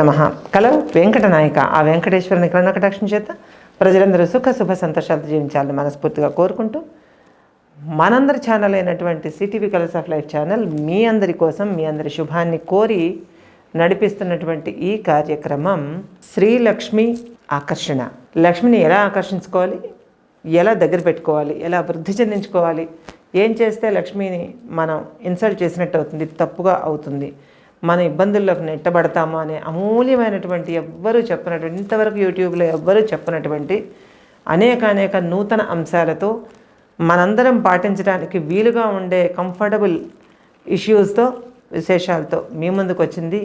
నమ. కలవు వెంకటనాయక. ఆ వెంకటేశ్వరుని కరుణకటాక్షం చేత ప్రజలందరూ సుఖ శుభ సంతోషాలతో జీవించాలని మనస్ఫూర్తిగా కోరుకుంటూ మనందరి ఛానల్ అయినటువంటి CTV colours of life channel మీ అందరి కోసం మీ అందరి శుభాన్ని కోరి నడిపిస్తున్నటువంటి ఈ కార్యక్రమం శ్రీలక్ష్మి ఆకర్షణ. లక్ష్మిని ఎలా ఆకర్షించుకోవాలి? ఎలా దగ్గర పెట్టుకోవాలి? ఎలా వృద్ధి చెందించుకోవాలి? ఏం చేస్తే లక్ష్మిని మనం ఇన్సల్ట్ చేసినట్టు అవుతుంది? తప్పుగా అవుతుంది? మన ఇబ్బందుల్లోకి నెట్టబడతాము అనే అమూల్యమైనటువంటి ఎవ్వరూ చెప్పినటువంటి ఇంతవరకు యూట్యూబ్లో ఎవ్వరూ చెప్పినటువంటి అనేక అనేక నూతన అంశాలతో మనందరం పాటించడానికి వీలుగా ఉండే కంఫర్టబుల్ ఇష్యూస్తో విశేషాలతో మీ ముందుకు వచ్చింది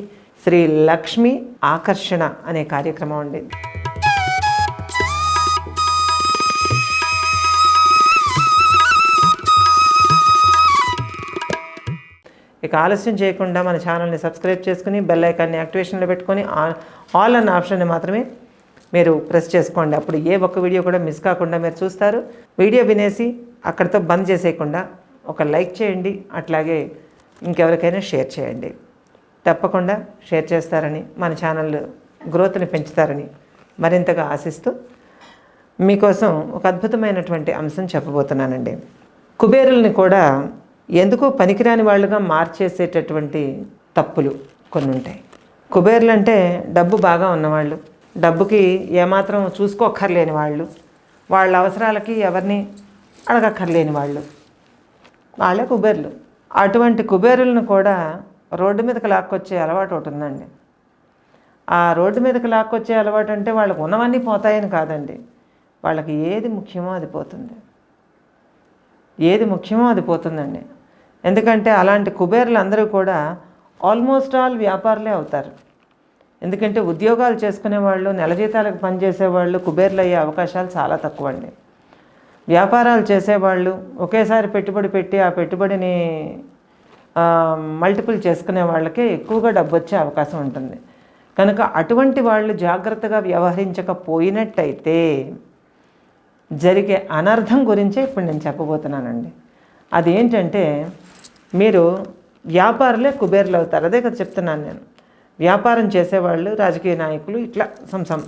శ్రీ లక్ష్మి ఆకర్షణ అనే కార్యక్రమం ఉండేది ఇక ఆలస్యం చేయకుండా మన ఛానల్ని సబ్స్క్రైబ్ చేసుకుని బెల్ ఐకాన్ని యాక్టివేషన్లో పెట్టుకొని ఆల్ అన్న ఆప్షన్ని మాత్రమే మీరు ప్రెస్ చేసుకోండి. అప్పుడు ఏ ఒక్క వీడియో కూడా మిస్ కాకుండా మీరు చూస్తారు. వీడియో వినేసి అక్కడితో బంద్ చేసేయకుండా ఒక లైక్ చేయండి. అట్లాగే ఇంకెవరికైనా షేర్ చేయండి. తప్పకుండా షేర్ చేస్తారని మన ఛానల్ గ్రోత్ని పెంచుతారని మరింతగా ఆశిస్తూ మీకోసం ఒక అద్భుతమైనటువంటి అంశం చెప్పబోతున్నానండి. కుబేరుల్ని కూడా ఎందుకో పనికిరాని వాళ్ళుగా మార్చేసేటటువంటి తప్పులు కొన్ని ఉంటాయి కుబేరులు అంటే డబ్బు బాగా ఉన్నవాళ్ళు. డబ్బుకి ఏమాత్రం చూసుకోక్కర్లేని వాళ్ళు. వాళ్ళ అవసరాలకి ఎవరిని అడగక్కర్లేని వాళ్ళు. వాళ్ళే కుబేర్లు. అటువంటి కుబేరులను కూడా రోడ్డు మీదకి లాక్కొచ్చే అలవాటు ఒకటి ఉందండి. ఆ రోడ్డు మీదకి లాక్కొచ్చే అలవాటు అంటే వాళ్ళకు ఉన్నవన్నీ పోతాయని కాదండి. వాళ్ళకి ఏది ముఖ్యమో అది పోతుంది. ఏది ముఖ్యమో అది పోతుందండి. ఎందుకంటే అలాంటి కుబేర్లు అందరూ కూడా ఆల్మోస్ట్ ఆల్ వ్యాపారులే అవుతారు. ఎందుకంటే ఉద్యోగాలు చేసుకునే వాళ్ళు నెల జీతాలకు పనిచేసేవాళ్ళు కుబేర్లు అయ్యే అవకాశాలు చాలా తక్కువ అండి వ్యాపారాలు చేసేవాళ్ళు ఒకేసారి పెట్టుబడి పెట్టి ఆ పెట్టుబడిని మల్టిపుల్ చేసుకునే వాళ్ళకే ఎక్కువగా డబ్బు వచ్చే అవకాశం ఉంటుంది. కనుక అటువంటి వాళ్ళు జాగ్రత్తగా వ్యవహరించకపోయినట్టయితే జరిగే అనర్థం గురించే ఇప్పుడు నేను చెప్పబోతున్నానండి. అదేంటంటే మీరు వ్యాపారులే కుబేర్లు అవుతారు. అదే కదా చెప్తున్నాను నేను. వ్యాపారం చేసేవాళ్ళు రాజకీయ నాయకులు ఇట్లా సంసం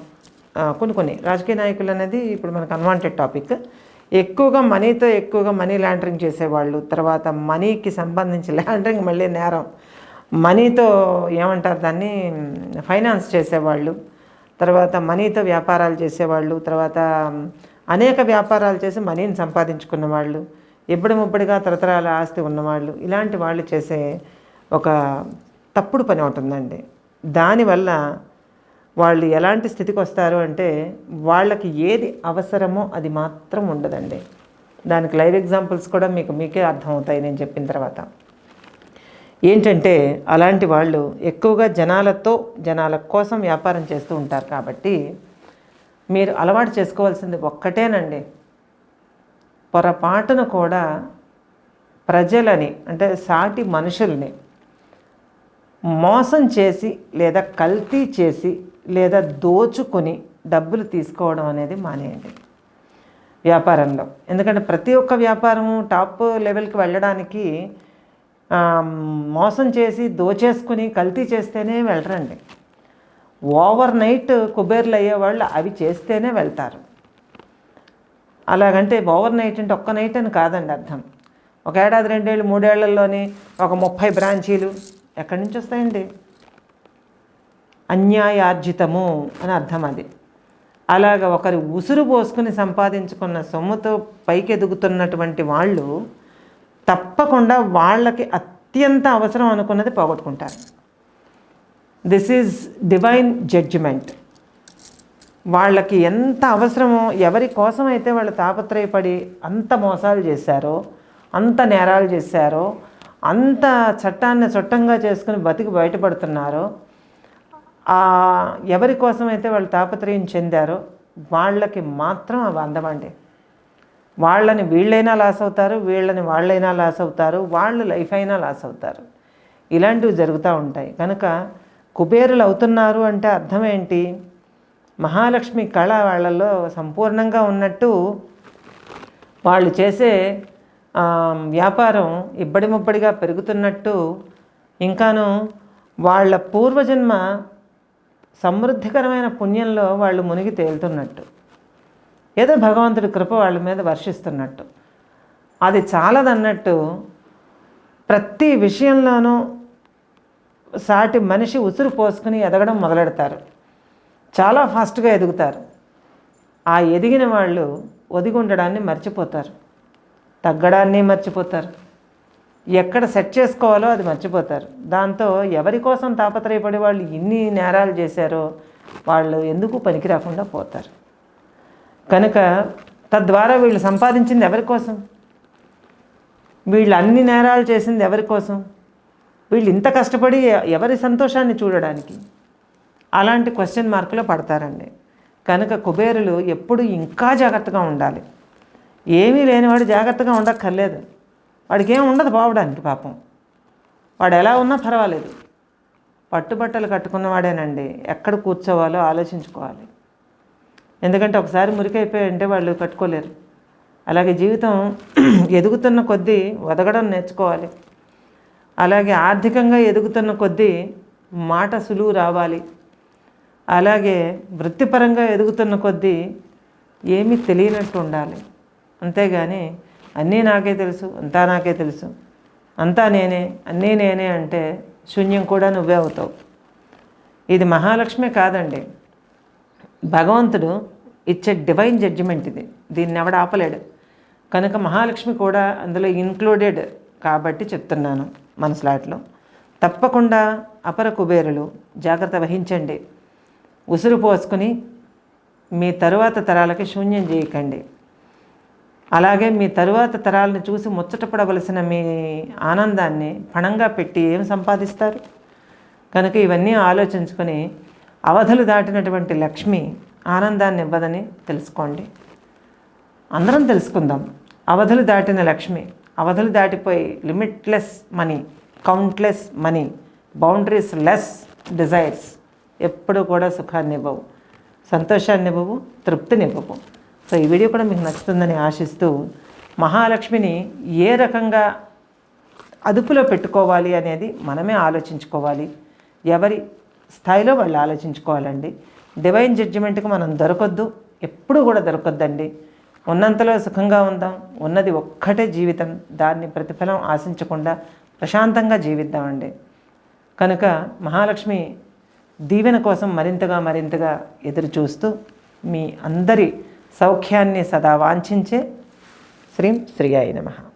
ఆ, కొన్ని కొన్ని. రాజకీయ నాయకులు అనేది ఇప్పుడు మనకు అన్వాంటెడ్ టాపిక్ ఎక్కువగా మనీతో ఎక్కువగా మనీ లాండరింగ్ చేసేవాళ్ళు. తర్వాత మనీకి సంబంధించి లాండరింగ్ మళ్ళీ నేరం. మనీతో ఏమంటారు దాన్ని? ఫైనాన్స్ చేసేవాళ్ళు. తర్వాత మనీతో వ్యాపారాలు చేసేవాళ్ళు. తర్వాత అనేక వ్యాపారాలు చేసి మనీని సంపాదించుకున్న వాళ్ళు ఇప్పుడు ముప్పటిగా తరతరాల ఆస్తి ఉన్నవాళ్ళు ఇలాంటి వాళ్ళు చేసే ఒక తప్పుడు పని ఉంటుందండి దానివల్ల వాళ్ళు ఎలాంటి స్థితికి వస్తారు అంటే వాళ్ళకి ఏది అవసరమో అది మాత్రం ఉండదండి. దానికి లైవ్ ఎగ్జాంపుల్స్ కూడా మీకు మీకే అర్థమవుతాయి నేను చెప్పిన తర్వాత. ఏంటంటే అలాంటి వాళ్ళు ఎక్కువగా జనాలతో జనాల కోసం వ్యాపారం చేస్తూ ఉంటారు కాబట్టి మీరు అలవాటు చేసుకోవాల్సింది ఒక్కటేనండి. పొరపాటున కూడా ప్రజలని అంటే సాటి మనుషుల్ని మోసం చేసి లేదా కల్తీ చేసి లేదా దోచుకొని డబ్బులు తీసుకోవడం అనేది మానేయండి వ్యాపారంలో. ఎందుకంటే ప్రతి ఒక్క వ్యాపారము టాప్ లెవెల్కి వెళ్ళడానికి మోసం చేసి దోచేసుకుని కల్తీ చేస్తేనే వెళ్ళరండి. ఓవర్ నైట్ కుబేర్లు అయ్యేవాళ్ళు అవి చేస్తేనే వెళ్తారు. అలాగంటే ఓవర్ నైట్ అంటే ఒక్క నైట్ అని కాదండి అర్థం. ఒక ఏడాది రెండేళ్ళు మూడేళ్ళలోనే ఒక ముప్పై బ్రాంచీలు ఎక్కడి నుంచి వస్తాయండి? అన్యాయార్జితము అని అర్థం అది. అలాగ ఒకరి ఉసురు పోసుకుని సంపాదించుకున్న సొమ్ముతో పైకి ఎదుగుతున్నటువంటి వాళ్ళు తప్పకుండా వాళ్ళకి అత్యంత అవసరం అనుకున్నది పోగొట్టుకుంటారు. దిస్ ఈజ్ డివైన్ జడ్జిమెంట్ వాళ్ళకి ఎంత అవసరమో ఎవరి కోసం అయితే వాళ్ళు తాపత్రయపడి అంత మోసాలు చేశారో అంత నేరాలు చేశారో అంత చట్టాన్ని చట్టంగా చేసుకుని బతికి బయటపడుతున్నారో ఎవరి కోసం అయితే వాళ్ళు తాపత్రయం చెందారో వాళ్ళకి మాత్రం అవి అందమండి వాళ్ళని వీళ్ళైనా లాస్ అవుతారు వీళ్ళని వాళ్ళైనా లాస్ అవుతారు వాళ్ళు లైఫ్ అయినా లాస్ అవుతారు. ఇలాంటివి జరుగుతూ ఉంటాయి. కనుక కుబేరులు అవుతున్నారు అంటే అర్థం ఏంటి? మహాలక్ష్మి కళ వాళ్ళల్లో సంపూర్ణంగా ఉన్నట్టు వాళ్ళు చేసే వ్యాపారం ఇబ్బడి ముబ్బడిగా పెరుగుతున్నట్టు ఇంకాను వాళ్ళ పూర్వజన్మ సమృద్ధికరమైన పుణ్యంలో వాళ్ళు మునిగి తేలుతున్నట్టు. ఏదో భగవంతుడి కృప వాళ్ళ మీద వర్షిస్తున్నట్టు. అది చాలదన్నట్టు ప్రతి విషయంలోనూ సాటి మనిషి ఉసురు పోసుకుని ఎదగడం మొదలెడతారు. చాలా ఫాస్ట్గా ఎదుగుతారు. ఆ ఎదిగిన వాళ్ళు ఒదిగి ఉండడాన్ని మర్చిపోతారు. తగ్గడాన్ని మర్చిపోతారు. ఎక్కడ సెట్ చేసుకోవాలో అది మర్చిపోతారు. దాంతో ఎవరి కోసం తాపత్రయపడి వాళ్ళు ఇన్ని నేరాలు చేశారో వాళ్ళు ఎందుకు పనికి రాకుండా పోతారు? కనుక తద్వారా వీళ్ళు సంపాదించింది ఎవరి కోసం? వీళ్ళు అన్ని నేరాలు చేసింది ఎవరి కోసం? వీళ్ళు ఇంత కష్టపడి ఎవరి సంతోషాన్ని చూడడానికి? అలాంటి క్వశ్చన్ మార్కులో పడతారండి. కనుక కుబేరులు ఎప్పుడు ఇంకా జాగ్రత్తగా ఉండాలి. ఏమీ లేనివాడు జాగ్రత్తగా ఉండక్కర్లేదు. వాడికి ఏం ఉండదు పోవడానికి పాపం. వాడు ఎలా ఉన్నా పర్వాలేదు. పట్టుబట్టలు కట్టుకున్నవాడేనండి. ఎక్కడ కూర్చోవాలో ఆలోచించుకోవాలి. ఎందుకంటే ఒకసారి మురికైపోయాయంటే వాళ్ళు కట్టుకోలేరు. అలాగే జీవితం ఎదుగుతున్న కొద్దీ వదగడం నేర్చుకోవాలి. అలాగే ఆర్థికంగా ఎదుగుతున్న కొద్దీ మాట సులువు రావాలి. అలాగే వృత్తిపరంగా ఎదుగుతున్న కొద్దీ ఏమీ తెలియనట్టు ఉండాలి. అంతేగాని అన్నీ నాకే తెలుసు అంతా నాకే తెలుసు. అంతా నేనే అన్నీ నేనే అంటే శూన్యం కూడా నువ్వే అవుతావు. ఇది మహాలక్ష్మి కాదండి. భగవంతుడు ఇచ్చే డివైన్ జడ్జిమెంట్ ఇది. దీన్ని ఎవడ ఆపలేడు. కనుక మహాలక్ష్మి కూడా అందులో ఇన్క్లూడెడ్ కాబట్టి చెప్తున్నాను మన స్లాట్లో తప్పకుండా అపర కుబేరులు జాగ్రత్త వహించండి. ఉసురు పోసుకుని మీ తరువాత తరాలకి శూన్యం చేయకండి. అలాగే మీ తరువాత తరాలను చూసి ముచ్చటపడవలసిన మీ ఆనందాన్ని పణంగా పెట్టి ఏం సంపాదిస్తారు? కనుక ఇవన్నీ ఆలోచించుకొని అవధులు దాటినటువంటి లక్ష్మి ఆనందాన్ని ఇవ్వదని తెలుసుకోండి. అందరం తెలుసుకుందాం. అవధులు దాటిన లక్ష్మి అవధులు దాటిపోయి limitless money countless money boundaries less desires ఎప్పుడు కూడా సుఖాన్ని ఇవ్వవు. సంతోషాన్ని ఇవ్వవు తృప్తిని ఇవ్వవు. సో ఈ వీడియో కూడా మీకు నచ్చుతుందని ఆశిస్తూ మహాలక్ష్మిని ఏ రకంగా అదుపులో పెట్టుకోవాలి అనేది మనమే ఆలోచించుకోవాలి. ఎవరి స్థాయిలో వాళ్ళు ఆలోచించుకోవాలండి. డివైన్ జడ్జిమెంట్కి మనం దొరకొద్దు ఎప్పుడు కూడా దొరకొద్దండి. ఉన్నంతలో సుఖంగా ఉందాం ఉన్నది ఒక్కటే జీవితం దాన్ని ప్రతిఫలం ఆశించకుండా ప్రశాంతంగా జీవిద్దామండి. కనుక మహాలక్ష్మి దీవెన కోసం మరింతగా మరింతగా ఎదురు చూస్తూ మీ అందరి సౌఖ్యాన్ని సదా వాంఛించే శ్రీం శ్రీయాయ నమః.